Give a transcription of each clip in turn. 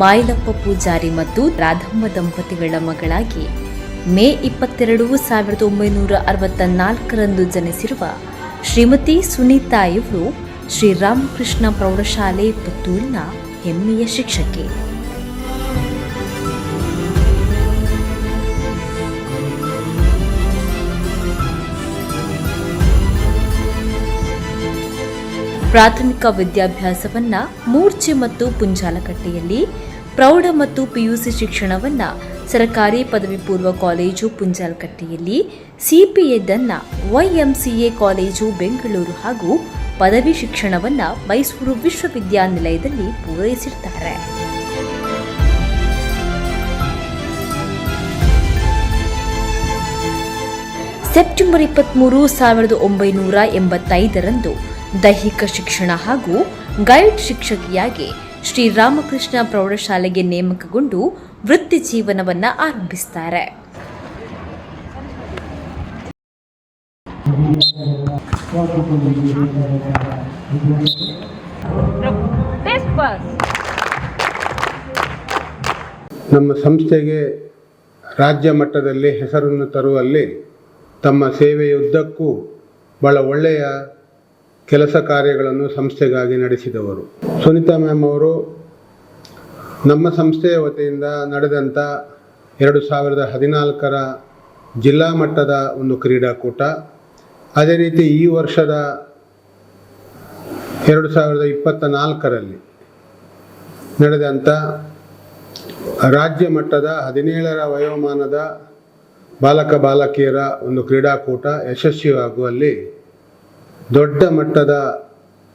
ಮಾಯಲಪ್ಪ ಪೂಜಾರಿ ಮತ್ತು ರಾಧಮ್ಮ ದಂಪತಿಗಳ ಮಗಳಾಗಿ ಮೇ ಇಪ್ಪತ್ತೆರಡು ಸಾವಿರದ ಒಂಬೈನೂರ ಅರವತ್ತ ನಾಲ್ಕರಂದು ಜನಿಸಿರುವ ಶ್ರೀಮತಿ ಸುನೀತಾ ಇವರು ಶ್ರೀರಾಮಕೃಷ್ಣ ಪ್ರೌಢಶಾಲೆ ಪುತ್ತೂರಿನ ಹೆಮ್ಮೆಯ ಶಿಕ್ಷಕಿ. ಪ್ರಾಥಮಿಕ ವಿದ್ಯಾಭ್ಯಾಸವನ್ನ ಮೂರ್ಛೆ ಮತ್ತು ಪುಂಜಾಲಕಟ್ಟೆಯಲ್ಲಿ ಪ್ರೌಢ ಮತ್ತು ಪಿಯುಸಿ ಶಿಕ್ಷಣವನ್ನ ಸರ್ಕಾರಿ ಪದವಿ ಪೂರ್ವ ಕಾಲೇಜು ಪುಂಜಾಲ್ಕಟ್ಟೆಯಲ್ಲಿ ಸಿಪಿಎದನ್ನು ವೈಎಂಸಿಎ ಕಾಲೇಜು ಬೆಂಗಳೂರು ಹಾಗೂ ಪದವಿ ಶಿಕ್ಷಣವನ್ನ ಮೈಸೂರು ವಿಶ್ವವಿದ್ಯಾನಿಲಯದಲ್ಲಿ ಪೂರೈಸಿರ್ತಾರೆ. ಸೆಪ್ಟೆಂಬರ್ ಇಪ್ಪತ್ತ್ಮೂರು ಸಾವಿರದ ಒಂಬೈನೂರ ಎಂಬತ್ತೈದರಂದು ದೈಹಿಕ ಶಿಕ್ಷಣ ಹಾಗೂ ಗೈಡ್ ಶಿಕ್ಷಕಿಯಾಗಿ ಶ್ರೀರಾಮಕೃಷ್ಣ ಪ್ರೌಢಶಾಲೆಗೆ ನೇಮಕಗೊಂಡು ವೃತ್ತಿ ಜೀವನವನ್ನ ಆರಂಭಿಸ್ತಾರೆ. ನಮ್ಮ ಸಂಸ್ಥೆಗೆ ರಾಜ್ಯ ಮಟ್ಟದಲ್ಲಿ ಹೆಸರನ್ನು ತರುವಲ್ಲಿ ತಮ್ಮ ಸೇವೆಯುದ್ದಕ್ಕೂ ಬಹಳ ಒಳ್ಳೆಯ ಕೆಲಸ ಕಾರ್ಯಗಳನ್ನು ಸಂಸ್ಥೆಗಾಗಿ ನಡೆಸಿದವರು. ಸುನಿತಾ ಮ್ಯಾಮ್ ಅವರು ನಮ್ಮ ಸಂಸ್ಥೆಯ ವತಿಯಿಂದ ನಡೆದಂಥ ಎರಡು ಸಾವಿರದ ಹದಿನಾಲ್ಕರ ಜಿಲ್ಲಾ ಮಟ್ಟದ ಒಂದು ಕ್ರೀಡಾಕೂಟ. ಅದೇ ರೀತಿ ಈ ವರ್ಷದ ಎರಡು ಸಾವಿರದ ಇಪ್ಪತ್ತ ನಾಲ್ಕರಲ್ಲಿ ನಡೆದಂಥ ರಾಜ್ಯ ಮಟ್ಟದ ಹದಿನೇಳರ ವಯೋಮಾನದ ಬಾಲಕ ಬಾಲಕಿಯರ ಒಂದು ಕ್ರೀಡಾಕೂಟ ಯಶಸ್ವಿಯಾಗುವಲ್ಲಿ ದೊಡ್ಡ ಮಟ್ಟದ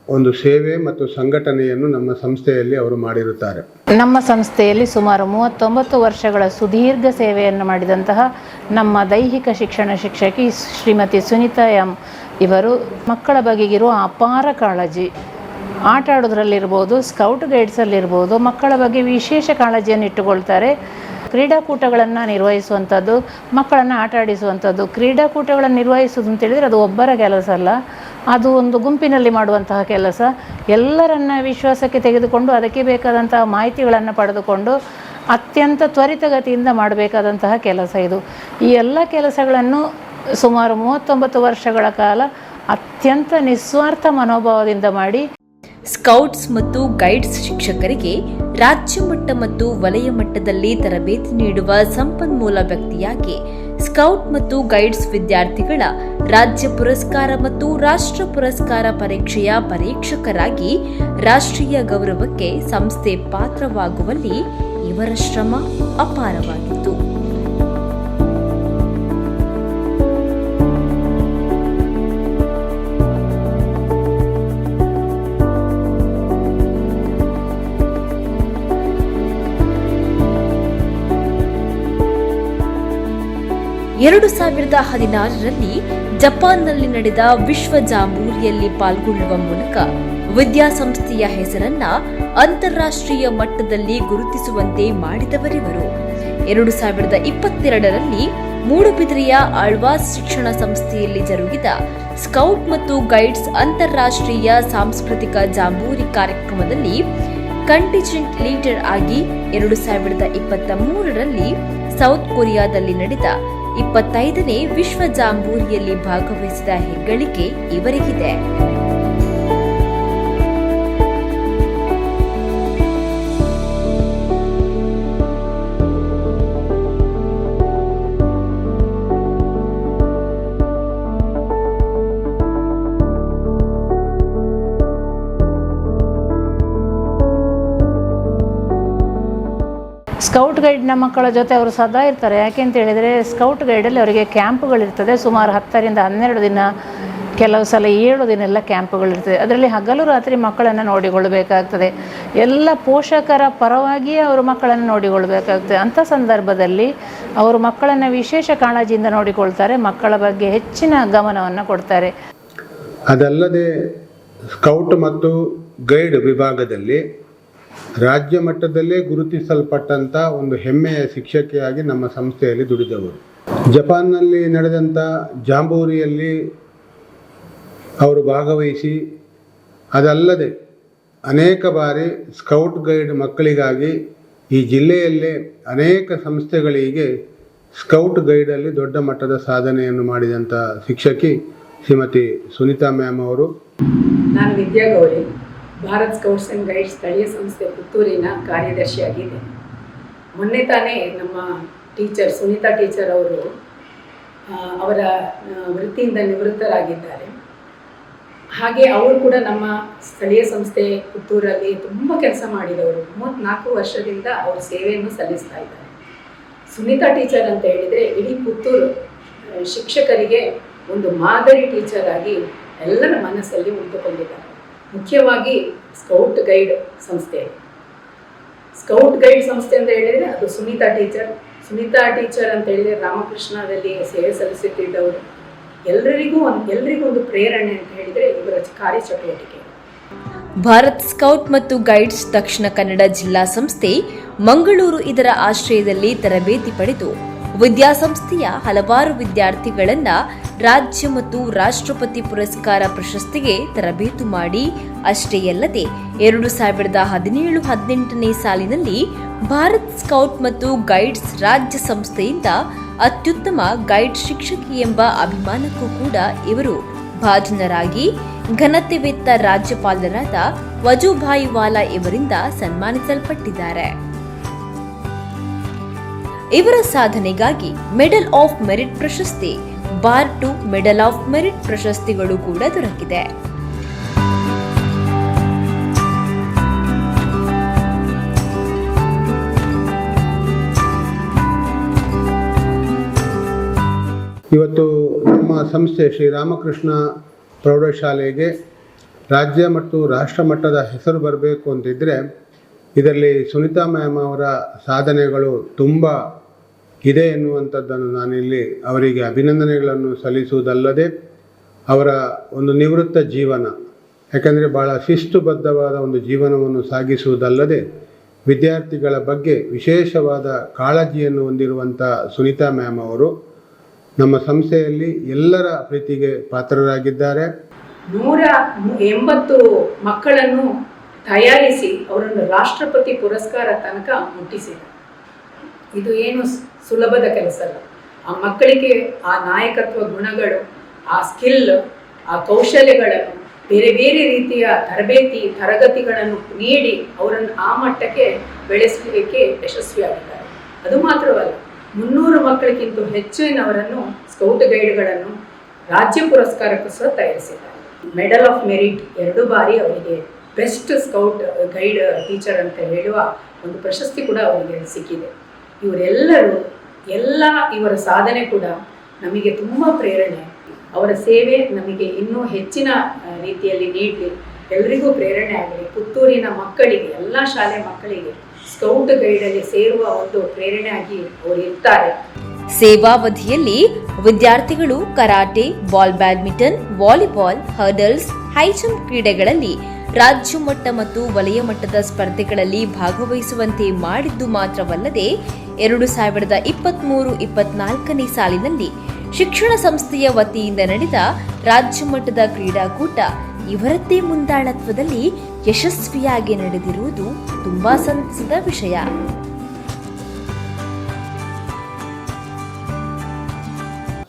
ಒಂದು ಸೇವೆ ಮತ್ತು ಸಂಘಟನೆಯನ್ನು ನಮ್ಮ ಸಂಸ್ಥೆಯಲ್ಲಿ ಅವರು ಮಾಡಿರುತ್ತಾರೆ. ನಮ್ಮ ಸಂಸ್ಥೆಯಲ್ಲಿ ಸುಮಾರು ಮೂವತ್ತೊಂಬತ್ತು ವರ್ಷಗಳ ಸುದೀರ್ಘ ಸೇವೆಯನ್ನು ಮಾಡಿದಂತಹ ನಮ್ಮ ದೈಹಿಕ ಶಿಕ್ಷಣ ಶಿಕ್ಷಕಿ ಶ್ರೀಮತಿ ಸುನೀತಾ ಎಂ ಇವರು ಮಕ್ಕಳ ಬಗೆಗಿರುವ ಅಪಾರ ಕಾಳಜಿ. ಆಟ ಆಡೋದ್ರಲ್ಲಿರ್ಬೋದು, ಸ್ಕೌಟ್ ಗೈಡ್ಸಲ್ಲಿರ್ಬೋದು, ಮಕ್ಕಳ ಬಗ್ಗೆ ವಿಶೇಷ ಕಾಳಜಿಯನ್ನು ಇಟ್ಟುಕೊಳ್ತಾರೆ. ಕ್ರೀಡಾಕೂಟಗಳನ್ನು ನಿರ್ವಹಿಸುವಂಥದ್ದು, ಮಕ್ಕಳನ್ನು ಆಟ ಆಡಿಸುವಂಥದ್ದು, ಕ್ರೀಡಾಕೂಟಗಳನ್ನು ನಿರ್ವಹಿಸೋದು ಅಂತೇಳಿದರೆ ಅದು ಒಬ್ಬರ ಕೆಲಸ ಅಲ್ಲ ಅದು ಒಂದು ಗುಂಪಿನಲ್ಲಿ ಮಾಡುವಂತಹ ಕೆಲಸ. ಎಲ್ಲರನ್ನ ವಿಶ್ವಾಸಕ್ಕೆ ತೆಗೆದುಕೊಂಡು ಅದಕ್ಕೆ ಬೇಕಾದಂತಹ ಮಾಹಿತಿಗಳನ್ನು ಪಡೆದುಕೊಂಡು ಅತ್ಯಂತ ತ್ವರಿತಗತಿಯಿಂದ ಮಾಡಬೇಕಾದಂತಹ ಕೆಲಸ ಇದು. ಈ ಎಲ್ಲ ಕೆಲಸಗಳನ್ನು ಸುಮಾರು ಮೂವತ್ತೊಂಬತ್ತು ವರ್ಷಗಳ ಕಾಲ ಅತ್ಯಂತ ನಿಸ್ವಾರ್ಥ ಮನೋಭಾವದಿಂದ ಮಾಡಿ ಸ್ಕೌಟ್ಸ್ ಮತ್ತು ಗೈಡ್ಸ್ ಶಿಕ್ಷಕರಿಗೆ ರಾಜ್ಯ ಮಟ್ಟ ಮತ್ತು ವಲಯ ಮಟ್ಟದಲ್ಲಿ ತರಬೇತಿ ನೀಡುವ ಸಂಪನ್ಮೂಲ ವ್ಯಕ್ತಿಯಾಗಿ ಸ್ಕೌಟ್ ಮತ್ತು ಗೈಡ್ಸ್ ವಿದ್ಯಾರ್ಥಿಗಳ ರಾಜ್ಯ ಪುರಸ್ಕಾರ ಮತ್ತು ರಾಷ್ಟ್ರ ಪುರಸ್ಕಾರ ಪರೀಕ್ಷೆಯ ಪರೀಕ್ಷಕರಾಗಿ ರಾಷ್ಟ್ರೀಯ ಗೌರವಕ್ಕೆ ಸಂಸ್ಥೆ ಪಾತ್ರವಾಗುವಲ್ಲಿ ಇವರ ಶ್ರಮ ಅಪಾರವಾಗಿತ್ತು. ಎರಡು ಸಾವಿರದ ಹದಿನಾರರಲ್ಲಿ ಜಪಾನ್ನಲ್ಲಿ ನಡೆದ ವಿಶ್ವ ಜಾಂಬೂರಿಯಲ್ಲಿ ಪಾಲ್ಗೊಳ್ಳುವ ಮೂಲಕ ವಿದ್ಯಾಸಂಸ್ಥೆಯ ಹೆಸರನ್ನ ಅಂತಾರಾಷ್ಟ್ರೀಯ ಮಟ್ಟದಲ್ಲಿ ಗುರುತಿಸುವಂತೆ ಮಾಡಿದವರಿವರು. ಎರಡು ಸಾವಿರದ ಇಪ್ಪತ್ತೆರಡರಲ್ಲಿ ಮೂಡುಬಿದಿರೆಯ ಆಳ್ವಾಸ್ ಶಿಕ್ಷಣ ಸಂಸ್ಥೆಯಲ್ಲಿ ಜರುಗಿದ ಸ್ಕೌಟ್ ಮತ್ತು ಗೈಡ್ಸ್ ಅಂತಾರಾಷ್ಟ್ರೀಯ ಸಾಂಸ್ಕೃತಿಕ ಜಾಂಬೂರಿ ಕಾರ್ಯಕ್ರಮದಲ್ಲಿ ಕಂಟಿಜೆಂಟ್ ಲೀಡರ್ ಆಗಿ ಎರಡು ಸಾವಿರದ ಇಪ್ಪತ್ತ ಮೂರರಲ್ಲಿ ಸೌತ್ ಕೊರಿಯಾದಲ್ಲಿ ನಡೆದ ಇಪ್ಪತ್ತೈದನೇ ವಿಶ್ವ ಜಾಂಬೂರಿಯಲ್ಲಿ ಭಾಗವಹಿಸಿದ ಹೆಗ್ಗಳಿಕೆ ಇವರಿಗಿದೆ. ಸ್ಕೌಟ್ ಗೈಡ್ನ ಮಕ್ಕಳ ಜೊತೆ ಅವರು ಸದಾ ಇರ್ತಾರೆ. ಯಾಕೆ ಅಂತ ಹೇಳಿದರೆ ಸ್ಕೌಟ್ ಗೈಡಲ್ಲಿ ಅವರಿಗೆ ಕ್ಯಾಂಪ್ಗಳಿರ್ತದೆ ಸುಮಾರು ಹತ್ತರಿಂದ ಹನ್ನೆರಡು ದಿನ, ಕೆಲವು ಸಲ ಏಳು ದಿನ ಎಲ್ಲ ಕ್ಯಾಂಪ್ಗಳಿರ್ತದೆ ಅದರಲ್ಲಿ ಹಗಲು ರಾತ್ರಿ ಮಕ್ಕಳನ್ನು ನೋಡಿಕೊಳ್ಳಬೇಕಾಗ್ತದೆ ಎಲ್ಲ ಪೋಷಕರ ಪರವಾಗಿಯೇ ಅವರು ಮಕ್ಕಳನ್ನು ನೋಡಿಕೊಳ್ಳಬೇಕಾಗ್ತದೆ ಅಂಥ ಸಂದರ್ಭದಲ್ಲಿ ಅವರು ಮಕ್ಕಳನ್ನು ವಿಶೇಷ ಕಾಳಜಿಯಿಂದ ನೋಡಿಕೊಳ್ತಾರೆ. ಮಕ್ಕಳ ಬಗ್ಗೆ ಹೆಚ್ಚಿನ ಗಮನವನ್ನು ಕೊಡ್ತಾರೆ. ಅದಲ್ಲದೆ ಸ್ಕೌಟ್ ಮತ್ತು ಗೈಡ್ ವಿಭಾಗದಲ್ಲಿ ರಾಜ್ಯ ಮಟ್ಟದಲ್ಲೇ ಗುರುತಿಸಲ್ಪಟ್ಟಂಥ ಒಂದು ಹೆಮ್ಮೆಯ ಶಿಕ್ಷಕಿಯಾಗಿ ನಮ್ಮ ಸಂಸ್ಥೆಯಲ್ಲಿ ದುಡಿದವರು. ಜಪಾನ್ನಲ್ಲಿ ನಡೆದಂಥ ಜಾಂಬೂರಿಯಲ್ಲಿ ಅವರು ಭಾಗವಹಿಸಿ, ಅದಲ್ಲದೆ ಅನೇಕ ಬಾರಿ ಸ್ಕೌಟ್ ಗೈಡ್ ಮಕ್ಕಳಿಗಾಗಿ ಈ ಜಿಲ್ಲೆಯಲ್ಲೇ ಅನೇಕ ಸಂಸ್ಥೆಗಳಿಗೆ ಸ್ಕೌಟ್ ಗೈಡಲ್ಲಿ ದೊಡ್ಡ ಮಟ್ಟದ ಸಾಧನೆಯನ್ನು ಮಾಡಿದಂಥ ಶಿಕ್ಷಕಿ ಶ್ರೀಮತಿ ಸುನೀತಾ ಮ್ಯಾಮ್ ಅವರು. ನಾನು Vidya Gauri Bharat scouts and guides ಸ್ಥಳೀಯ ಸಂಸ್ಥೆ ಪುತ್ತೂರಿನ ಕಾರ್ಯದರ್ಶಿಯಾಗಿದೆ. ಮೊನ್ನೆ ತಾನೇ ನಮ್ಮ ಟೀಚರ್ ಸುನೀತಾ ಟೀಚರ್ ಅವರು ಅವರ ವೃತ್ತಿಯಿಂದ ನಿವೃತ್ತರಾಗಿದ್ದಾರೆ. ಹಾಗೆ ಅವರು ಕೂಡ ನಮ್ಮ ಸ್ಥಳೀಯ ಸಂಸ್ಥೆ ಪುತ್ತೂರಲ್ಲಿ ತುಂಬ ಕೆಲಸ ಮಾಡಿದವರು. ಮೂವತ್ತ್ನಾಲ್ಕು ವರ್ಷದಿಂದ ಅವರು ಸೇವೆಯನ್ನು ಸಲ್ಲಿಸ್ತಾ ಇದ್ದಾರೆ. ಸುನೀತಾ ಟೀಚರ್ ಅಂತ ಹೇಳಿದರೆ ಇಡೀ ಪುತ್ತೂರು ಶಿಕ್ಷಕರಿಗೆ ಒಂದು ಮಾದರಿ ಟೀಚರ್ ಆಗಿ ಎಲ್ಲರ ಮನಸ್ಸಲ್ಲಿ ಉಳಿದುಕೊಂಡಿದ್ದಾರೆ. ಮುಖ್ಯವಾಗಿ ಸ್ಕೌಟ್ ಗೈಡ್ ಸಂಸ್ಥೆ. ಸ್ಕೌಟ್ ಗೈಡ್ ಸಂಸ್ಥೆ ಅಂತ ಹೇಳಿದರೆ ಅದು ಸುನೀತಾ ಟೀಚರ್. ಸುನೀತಾ ಟೀಚರ್ ಅಂತ ಹೇಳಿದರೆ ರಾಮಕೃಷ್ಣದಲ್ಲಿ ಸೇವೆ ಸಲ್ಲಿಸುತ್ತಿದ್ದವರು. ಎಲ್ಲರಿಗೂ ಒಂದು ಎಲ್ಲರಿಗೂ ಒಂದು ಪ್ರೇರಣೆ ಅಂತ ಹೇಳಿದರೆ ಇವರ ಕಾರ್ಯಚಟುವಟಿಕೆ ಭಾರತ್ ಸ್ಕೌಟ್ ಮತ್ತು ಗೈಡ್ಸ್ ದಕ್ಷಿಣ ಕನ್ನಡ ಜಿಲ್ಲಾ ಸಂಸ್ಥೆ ಮಂಗಳೂರು ಇದರ ಆಶ್ರಯದಲ್ಲಿ ತರಬೇತಿ ಪಡೆದು ವಿದ್ಯಾಸಂಸ್ಥೆಯ ಹಲವಾರು ವಿದ್ಯಾರ್ಥಿಗಳನ್ನ ರಾಜ್ಯ ಮತ್ತು ರಾಷ್ಟ್ರಪತಿ ಪುರಸ್ಕಾರ ಪ್ರಶಸ್ತಿಗೆ ತರಬೇತು ಮಾಡಿ, ಅಷ್ಟೇ ಅಲ್ಲದೆ ಎರಡು ಸಾವಿರದ ಹದಿನೇಳು ಹದಿನೆಂಟನೇ ಸಾಲಿನಲ್ಲಿ ಭಾರತ್ ಸ್ಕೌಟ್ ಮತ್ತು ಗೈಡ್ಸ್ ರಾಜ್ಯ ಸಂಸ್ಥೆಯಿಂದ ಅತ್ಯುತ್ತಮ ಗೈಡ್ ಶಿಕ್ಷಕಿ ಎಂಬ ಅಭಿಮಾನಕ್ಕೂ ಕೂಡ ಇವರು ಭಾಜನರಾಗಿ, ಘನತೆವೆತ್ತ ರಾಜ್ಯಪಾಲರಾದ ವಜುಭಾಯಿ ವಾಲಾ ಇವರಿಂದ ಸನ್ಮಾನಿಸಲ್ಪಟ್ಟಿದ್ದಾರೆ. ಇವರ ಸಾಧನೆಗಾಗಿ ಮೆಡಲ್ ಆಫ್ ಮೆರಿಟ್ ಪ್ರಶಸ್ತಿ, bar to medal of merit ಪ್ರಶಸ್ತಿಗಳು ಕೂಡ ದೊರಕಿದೆ. ಇವತ್ತು ನಮ್ಮ ಸಂಸ್ಥೆ ಶ್ರೀರಾಮಕೃಷ್ಣ ಪ್ರೌಢಶಾಲೆಗೆ ರಾಜ್ಯ ಮತ್ತು ರಾಷ್ಟ್ರ ಮಟ್ಟದ ಹೆಸರು ಬರಬೇಕು ಅಂತಿದ್ದರೆ ಇದರಲ್ಲಿ ಸುನಿತಾ ಮ್ಯಾಮ್ ಅವರ ಸಾಧನೆಗಳು ತುಂಬ ಇದೆ ಎನ್ನುವಂಥದ್ದನ್ನು ನಾನಿಲ್ಲಿ ಅವರಿಗೆ ಅಭಿನಂದನೆಗಳನ್ನು ಸಲ್ಲಿಸುವುದಲ್ಲದೆ ಅವರ ಒಂದು ನಿವೃತ್ತ ಜೀವನ, ಯಾಕಂದರೆ ಭಾಳ ಶಿಸ್ತುಬದ್ಧವಾದ ಒಂದು ಜೀವನವನ್ನು ಸಾಗಿಸುವುದಲ್ಲದೆ ವಿದ್ಯಾರ್ಥಿಗಳ ಬಗ್ಗೆ ವಿಶೇಷವಾದ ಕಾಳಜಿಯನ್ನು ಹೊಂದಿರುವಂಥ ಸುನೀತಾ ಮ್ಯಾಮ್ ಅವರು ನಮ್ಮ ಸಂಸ್ಥೆಯಲ್ಲಿ ಎಲ್ಲರ ಪ್ರೀತಿಗೆ ಪಾತ್ರರಾಗಿದ್ದಾರೆ. ನೂರ ಎಂಬತ್ತು ಮಕ್ಕಳನ್ನು ತಯಾರಿಸಿ ಅವರನ್ನು ರಾಷ್ಟ್ರಪತಿ ಪುರಸ್ಕಾರ ತನಕ ಮುಟ್ಟಿಸಿದ್ದಾರೆ. ಇದು ಏನು ಸುಲಭದ ಕೆಲಸ ಅಲ್ಲ. ಆ ಮಕ್ಕಳಿಗೆ ಆ ನಾಯಕತ್ವ ಗುಣಗಳು, ಆ ಸ್ಕಿಲ್ ಆ ಕೌಶಲ್ಯಗಳನ್ನು ಬೇರೆ ಬೇರೆ ರೀತಿಯ ತರಬೇತಿ, ತರಗತಿಗಳನ್ನು ನೀಡಿ ಅವರನ್ನು ಆ ಮಟ್ಟಕ್ಕೆ ಬೆಳೆಸಲಿಕ್ಕೆ ಯಶಸ್ವಿಯಾಗಿದ್ದಾರೆ. ಅದು ಮಾತ್ರವಲ್ಲ, ಮುನ್ನೂರು ಮಕ್ಕಳಿಗಿಂತ ಹೆಚ್ಚಿನವರನ್ನು ಸ್ಕೌಟ್ ಗೈಡ್ಗಳನ್ನು ರಾಜ್ಯ ಪುರಸ್ಕಾರಕ್ಕೂ ಸಹ ತಯಾರಿಸಿದ್ದಾರೆ. ಮೆಡಲ್ ಆಫ್ ಮೆರಿಟ್ ಎರಡು ಬಾರಿ ಅವರಿಗೆ ಬೆಸ್ಟ್ ಸ್ಕೌಟ್ ಗೈಡ್ ಟೀಚರ್ ಅಂತ ಹೇಳುವ ಒಂದು ಪ್ರಶಸ್ತಿ ಕೂಡ ಅವರಿಗೆ ಸಿಕ್ಕಿದೆ. ಇವರೆಲ್ಲರೂ ಎಲ್ಲ ಇವರ ಸಾಧನೆ ಕೂಡ ನಮಗೆ ತುಂಬ ಪ್ರೇರಣೆ. ಅವರ ಸೇವೆ ನಮಗೆ ಇನ್ನೂ ಹೆಚ್ಚಿನ ರೀತಿಯಲ್ಲಿ ನೀಡಲಿ. ಎಲ್ರಿಗೂ ಪ್ರೇರಣೆ ಆಗಲಿ. ಪುತ್ತೂರಿನ ಮಕ್ಕಳಿಗೆ, ಎಲ್ಲ ಶಾಲೆ ಮಕ್ಕಳಿಗೆ, ಸ್ಕೌಟ್ ಗೈಡಲ್ಲಿ ಸೇರುವ ಒಂದು ಪ್ರೇರಣೆ ಆಗಿ ಅವರು ಇರ್ತಾರೆ. ಸೇವಾವಧಿಯಲ್ಲಿ ವಿದ್ಯಾರ್ಥಿಗಳು karate, ball badminton, volleyball, hurdles high jump ಕ್ರೀಡೆಗಳಲ್ಲಿ ರಾಜ್ಯ ಮಟ್ಟ ಮತ್ತು ವಲಯ ಮಟ್ಟದ ಸ್ಪರ್ಧೆಗಳಲ್ಲಿ ಭಾಗವಹಿಸುವಂತೆ ಮಾಡಿದ್ದು ಮಾತ್ರವಲ್ಲದೆ ಎರಡು ಸಾವಿರದ ಇಪ್ಪತ್ತ್ಮೂರು ಇಪ್ಪತ್ನಾಲ್ಕನೇ ಸಾಲಿನಲ್ಲಿ ಶಿಕ್ಷಣ ಸಂಸ್ಥೆಯ ವತಿಯಿಂದ ನಡೆದ ರಾಜ್ಯ ಮಟ್ಟದ ಕ್ರೀಡಾಕೂಟ ಇವರದ್ದೇ ಮುಂದಾಳತ್ವದಲ್ಲಿ ಯಶಸ್ವಿಯಾಗಿ ನಡೆದಿರುವುದು ತುಂಬಾ ಸಂತಸದ ವಿಷಯ.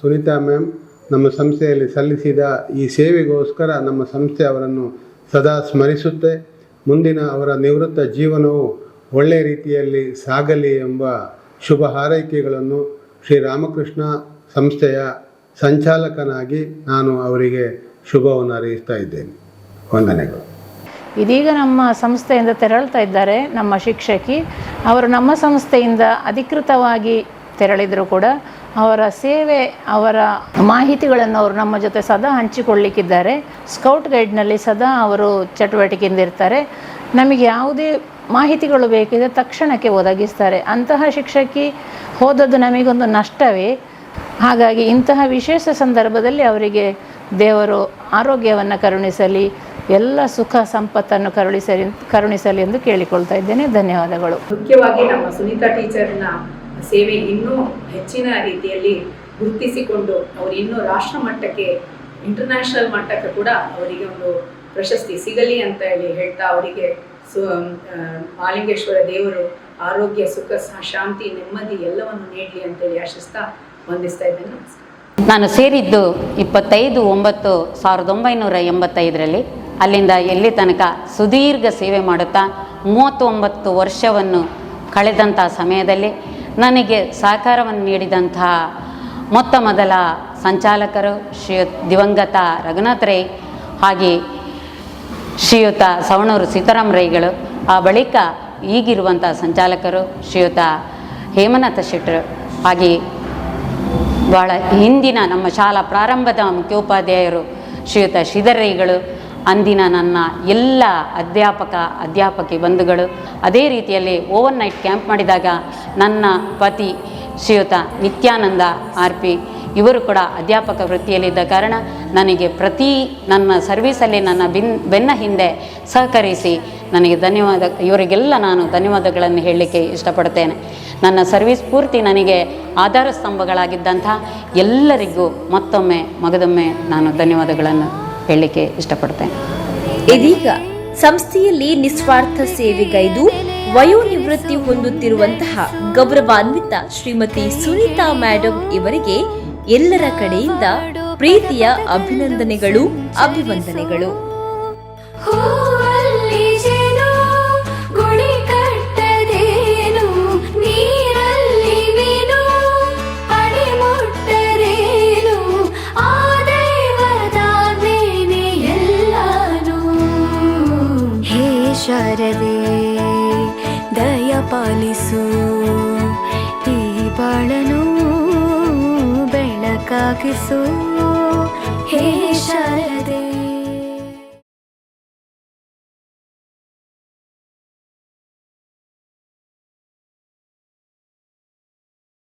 ಸುನೀತಾ ಮ್ಯಾಮ್, ನಮ್ಮ ಸಂಸ್ಥೆಯಲ್ಲಿ ಸಲ್ಲಿಸಿದ ಈ ಸೇವೆಗೋಸ್ಕರ ನಮ್ಮ ಸಂಸ್ಥೆ ಅವರನ್ನು ಸದಾ ಸ್ಮರಿಸುತ್ತೆ. ಮುಂದಿನ ಅವರ ನಿವೃತ್ತ ಜೀವನವು ಒಳ್ಳೆಯ ರೀತಿಯಲ್ಲಿ ಸಾಗಲಿ ಎಂಬ ಶುಭ ಹಾರೈಕೆಗಳನ್ನು ಶ್ರೀರಾಮಕೃಷ್ಣ ಸಂಸ್ಥೆಯ ಸಂಚಾಲಕನಾಗಿ ನಾನು ಅವರಿಗೆ ಶುಭವನ್ನು ಅರಿಯಿಸ್ತಾ ಇದ್ದೇನೆ. ವಂದನೆಗಳು. ಇದೀಗ ನಮ್ಮ ಸಂಸ್ಥೆಯಿಂದ ತೆರಳ್ತಾ ಇದ್ದಾರೆ ನಮ್ಮ ಶಿಕ್ಷಕಿ. ಅವರು ನಮ್ಮ ಸಂಸ್ಥೆಯಿಂದ ಅಧಿಕೃತವಾಗಿ ತೆರಳಿದರೂ ಕೂಡ ಅವರ ಸೇವೆ, ಅವರ ಮಾಹಿತಿಗಳನ್ನು ಅವರು ನಮ್ಮ ಜೊತೆ ಸದಾ ಹಂಚಿಕೊಳ್ಳಿಕ್ಕಿದ್ದಾರೆ. ಸ್ಕೌಟ್ ಗೈಡ್ನಲ್ಲಿ ಸದಾ ಅವರು ಚಟುವಟಿಕೆಯಿಂದ ಇರ್ತಾರೆ. ನಮಗೆ ಯಾವುದೇ ಮಾಹಿತಿಗಳು ಬೇಕಿದೆ ತಕ್ಷಣಕ್ಕೆ ಒದಗಿಸ್ತಾರೆ. ಅಂತಹ ಶಿಕ್ಷಕಿ ಹೋದದ್ದು ನಮಗೊಂದು ನಷ್ಟವೇ. ಹಾಗಾಗಿ ಇಂತಹ ವಿಶೇಷ ಸಂದರ್ಭದಲ್ಲಿ ಅವರಿಗೆ ದೇವರು ಆರೋಗ್ಯವನ್ನು ಕರುಣಿಸಲಿ, ಎಲ್ಲ ಸುಖ ಸಂಪತ್ತನ್ನು ಕರುಣಿಸಲಿ ಕರುಣಿಸಲಿ ಎಂದು ಕೇಳಿಕೊಳ್ತಾ ಇದ್ದೇನೆ. ಧನ್ಯವಾದಗಳು. ಮುಖ್ಯವಾಗಿ ನಮ್ಮ ಸುನೀತಾ ಟೀಚರ್ನ ಸೇವೆ ಇನ್ನೂ ಹೆಚ್ಚಿನ ರೀತಿಯಲ್ಲಿ ಗುರುತಿಸಿಕೊಂಡು, ಅವರು ಇನ್ನೂ ರಾಷ್ಟ್ರ ಮಟ್ಟಕ್ಕೆ, ಇಂಟರ್ನ್ಯಾಷನಲ್ ಮಟ್ಟಕ್ಕೆ ಕೂಡ ಅವರಿಗೆ ಒಂದು ಪ್ರಶಸ್ತಿ ಸಿಗಲಿ ಅಂತ ಹೇಳಿ ಹೇಳ್ತಾ ಅವರಿಗೆ ಸು ಮಾಲಿಂಗೇಶ್ವರ ದೇವರು ಆರೋಗ್ಯ, ಸುಖ ಶಾಂತಿ, ನೆಮ್ಮದಿ ಎಲ್ಲವನ್ನು ನೀಡಲಿ ಅಂತೇಳಿ ಆಶಿಸ್ತಾ ವಂದಿಸ್ತಾ ಇದ್ದೇನೆ. ನಾನು ಸೇರಿದ್ದು ಇಪ್ಪತ್ತೈದು ಒಂಬತ್ತು ಸಾವಿರದ ಒಂಬೈನೂರ ಎಂಬತ್ತೈದರಲ್ಲಿ. ಅಲ್ಲಿಂದ ಎಲ್ಲಿ ತನಕ ಸುದೀರ್ಘ ಸೇವೆ ಮಾಡುತ್ತಾ ಮೂವತ್ತೊಂಬತ್ತು ವರ್ಷವನ್ನು ಕಳೆದಂಥ ಸಮಯದಲ್ಲಿ ನನಗೆ ಸಹಕಾರವನ್ನು ನೀಡಿದಂತಹ ಮೊತ್ತ ಮೊದಲ ಸಂಚಾಲಕರು ಶ್ರೀ ದಿವಂಗತ ರಘುನಾಥ್ ರೈ ಹಾಗೆ ಶ್ರೀಯುತ ಸವಣೂರು ಸೀತಾರಾಮ ರೈಗಳು. ಆ ಬಳಿಕ ಈಗಿರುವಂಥ ಸಂಚಾಲಕರು ಶ್ರೀಯುತ ಹೇಮನಾಥ ಶೆಟ್ಟರು. ಹಾಗೆ ಭಾಳ ಹಿಂದಿನ ನಮ್ಮ ಶಾಲಾ ಪ್ರಾರಂಭದ ಮುಖ್ಯೋಪಾಧ್ಯಾಯರು ಶ್ರೀಯುತ ಶ್ರೀಧರೈಗಳು ಅಂದಿನ ನನ್ನ ಎಲ್ಲ ಅಧ್ಯಾಪಕ, ಅಧ್ಯಾಪಕಿ ಬಂಧುಗಳು. ಅದೇ ರೀತಿಯಲ್ಲಿ ಓವರ್ ನೈಟ್ ಕ್ಯಾಂಪ್ ಮಾಡಿದಾಗ ನನ್ನ ಪತಿ ಶ್ರೀಯುತ ನಿತ್ಯಾನಂದ ಆರ್ ಪಿ ಇವರು ಕೂಡ ಅಧ್ಯಾಪಕ ವೃತ್ತಿಯಲ್ಲಿದ್ದ ಕಾರಣ ನನಗೆ ಪ್ರತಿ ನನ್ನ ಸರ್ವೀಸಲ್ಲಿ ನನ್ನ ಬಿನ್ ಬೆನ್ನ ಹಿಂದೆ ಸಹಕರಿಸಿ ನನಗೆ ಧನ್ಯವಾದ, ಇವರಿಗೆಲ್ಲ ನಾನು ಧನ್ಯವಾದಗಳನ್ನು ಹೇಳಲಿಕ್ಕೆ ಇಷ್ಟಪಡ್ತೇನೆ ನನ್ನ ಸರ್ವೀಸ್ ಪೂರ್ತಿ ನನಗೆ ಆಧಾರ ಸ್ತಂಭಗಳಾಗಿದ್ದಂಥ ಎಲ್ಲರಿಗೂ ಮತ್ತೊಮ್ಮೆ, ಮಗದೊಮ್ಮೆ ನಾನು ಧನ್ಯವಾದಗಳನ್ನು ಹೇಳಲಿಕ್ಕೆ ಇಷ್ಟಪಡ್ತೇನೆ ಇದೀಗ ಸಂಸ್ಥೆಯಲ್ಲಿ ನಿಸ್ವಾರ್ಥ ಸೇವೆಗೈದು ವಯೋನಿವೃತ್ತಿ ಹೊಂದುತ್ತಿರುವಂತಹ ಗೌರವಾನ್ವಿತ ಶ್ರೀಮತಿ ಸುನೀತಾ ಮೇಡಂ ಇವರಿಗೆ ಎಲ್ಲರ ಕಡೆಯಿಂದ ಪ್ರೀತಿಯ ಅಭಿನಂದನೆಗಳು ಅಭಿವಂದನೆಗಳು. ಹೂವಲ್ಲಿ kisuma